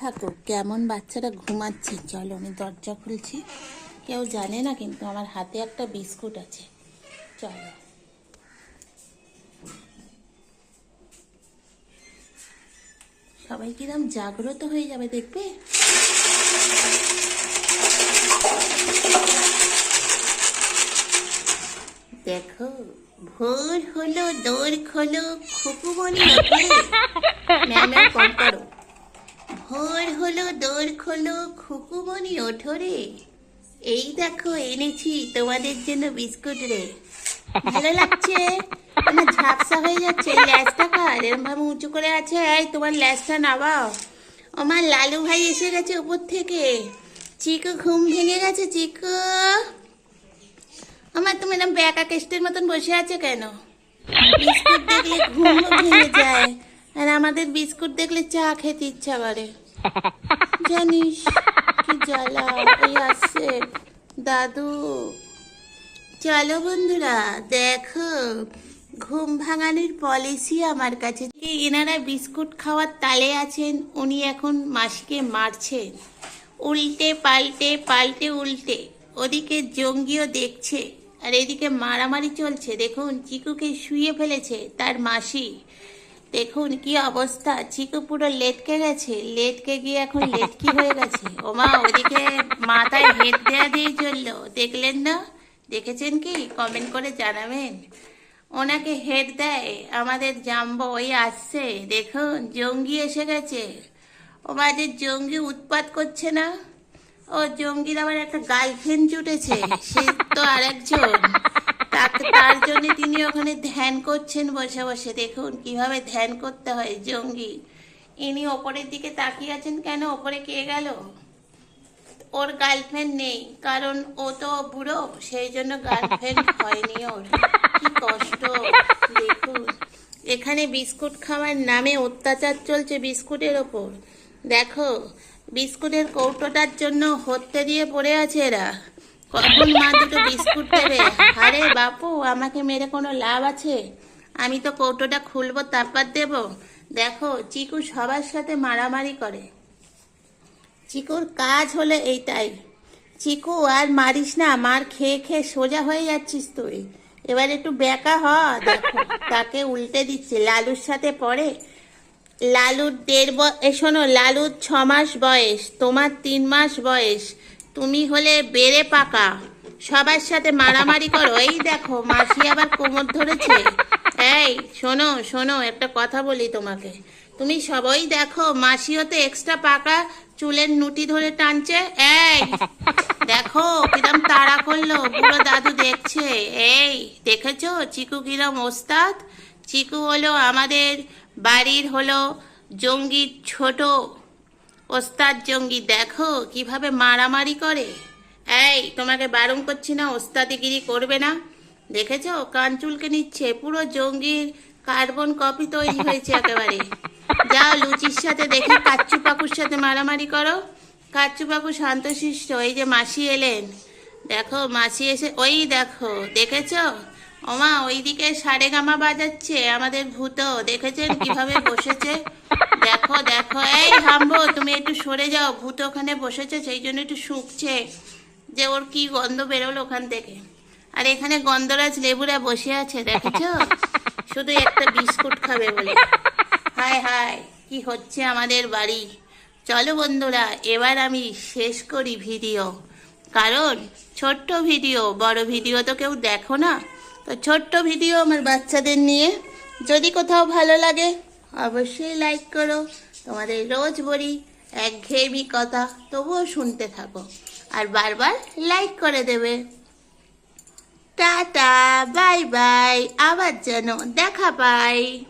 থাকো। কেমন বাচ্চারা ঘুমাচ্ছে? চলো, আমি দরজা খুলছি। কেউ জানে না, কিন্তু আমার হাতে একটা বিস্কুট আছে। চলো। সবাই কিরম জাগ্রত হয়ে যাবে দেখবে? দেখো, ভোর হলো দৌড় খোলো খুকুমনি ম্যামের কম করো। ভোর হলো দৌড় খোলো খুকুমনি ওঠো রে। এই দেখো, এনেছি তোমাদের জন্য বিস্কুট রে। ভালো লাগছে? আমার ঝাপসা হয়ে যাচ্ছে ল্যাসটা কার? এরম ভাবে উঁচু করে আছে, এই তোমার ল্যাসটা নামাও আমার লালু ভাই এসে গেছে উপর থেকে। চিকু, ঘুম ভেঙে গেছে, চিকু। আমার তুমি এরকম ব্যাকা কেস্টের মতন বসে আছে কেন? বিস্কুট দেখলে ঘুম ভেঙে যায়। আর আমাদের বিস্কুট দেখলে চা খেতে ইচ্ছা করে। জানিস কি জ্বালা? এই আসছে। দাদু। চলো বন্ধুরা, দেখো। ঘুম ভাঙানোর পলিসি আমার কাছে। এনারা বিস্কুট খাওয়ার তালে আছেন, উনি এখন মাসিকে মারছেন উল্টে পাল্টে পাল্টে উল্টে। ওদিকে জঙ্গিও দেখছে, আর এদিকে মারামারি চলছে। দেখুন, চিকুকে শুয়ে ফেলেছে তার মাসি। দেখুন কি অবস্থা। চিকু পুরো লেটকে গেছে। লেটকে গিয়ে এখন লেটকি হয়ে গেছে। ওমা, ওদিকে মাথায় হেড দেয়া দিয়ে চলল। দেখলেন না? দেখেছেন কি? কমেন্ট করে জানাবেন। ওনাকে হেড দেয়। আমাদের জাম্বো ওই আসছে। দেখুন, জঙ্গি এসে গেছে। ও মাঝে জঙ্গি উৎপাত করছে না? ও জঙ্গির আবার একটা গার্লফ্রেন্ড জুটেছে। সে তো আরেকজন। তার জন্য তিনি ওখানে ধ্যান করছেন বসে বসে। দেখুন কীভাবে ধ্যান করতে হয় জঙ্গি। ইনি ওপরের দিকে তাকিয়ে আছেন কেন? ওপরে কে গেল? ওর গার্লফ্রেন্ড নেই, কারণ ও তো বুড়ো, সেই জন্য গার্লফ্রেন্ড হয়নি ওর। কি কষ্ট, দেখুন। এখানে বিস্কুট খাওয়ার নামে অত্যাচার চলছে বিস্কুটের ওপর। দেখো, বিস্কুটের কৌটোটার জন্য হত্যে দিয়ে পড়ে আছে এরা। কখন মা দুটো বিস্কুট দেবে? আরে বাপু, আমাকে মেরে কোনো লাভ আছে? আমি তো কৌটোটা খুলবো, তারপর দেবো। দেখো, চিকু সবার সাথে মারামারি করে। চিকুর কাজ হলো এইটাই। চিকু, আর মারিস না, মার খেয়ে খেয়ে সোজা হয়ে যাচ্ছিস তুই। এবার একটু বেকা হ, দেখো। তাকে উল্টে দিচ্ছে, লালুর সাথে পড়ে লালুর দেড় শোনো, লালুর ছ মাস বয়স, তোমার তিন মাস বয়স। তুমি হলে বেড়ে পাকা। সবার সাথে মারামারি করো। এই দেখো, মাসি আবার কোমর ধরেছে। এই, শোনো শোনো, একটা কথা বলি তোমাকে। তুমি সবাই দেখো মাসিও তো এক্সট্রা পাকা চুলের নুটি ধরে টানছে। এই, দেখো, কিরম তাড়া করল। বুড়ো দাদু দেখছে। এই, দেখেছ? চিকু কিরম ওস্তাদ? চিকু হলো আমাদের বাড়ির হলো জঙ্গির ছোট ওস্তাদ জঙ্গি, দেখো কীভাবে মারামারি করে। এই, তোমাকে বারণ করছি না, ওস্তাদিগিরি করবে না। দেখেছ? কান চুলকে নিচ্ছে, পুরো জঙ্গির কার্বন কপি তৈরি হয়েছে একেবারে। যাও লুচির সাথে দেখি, কাচ্চু পাকুর সাথে মারামারি করো। কাচ্চু পাকু শান্তশিষ্ট, এই যে মাসি এলেন। দেখো, মাসি এসে, ওই দেখো, দেখেছ? ওমা, ওইদিকে সারে গামা বাজাচ্ছে, আমাদের ভূত। দেখেছেন কীভাবে বসেছে? দেখো দেখো। এই হাম্বো তুমি একটু সরে যাও। ভূত ওখানে বসেছে, সেই জন্য একটু শুকছে। যে ওর কি গন্ধ বেরোলো ওখান থেকে। আর এখানে গন্ধরাজ লেবুরা বসে আছে, দেখেছ? শুধু একটা বিস্কুট খাবে বলে। হায় হায়, কি হচ্ছে আমাদের বাড়ি? চলো বন্ধুরা, এবার আমি শেষ করি ভিডিও। কারণ, ছোট্ট ভিডিও, বড় ভিডিও তো কেউ দেখো না। তো ছোট্ট ভিডিও আমার বাচ্চাদের নিয়ে। যদি কোথাও ভালো লাগে, অবশ্যই লাইক করো। তোমাদের রোজ বলি একঘেয়েমি কথা, তবুও শুনতে থাকো। আর বারবার লাইক করে দেবে। টাটা বাই বাই আবার যেন দেখা পাই।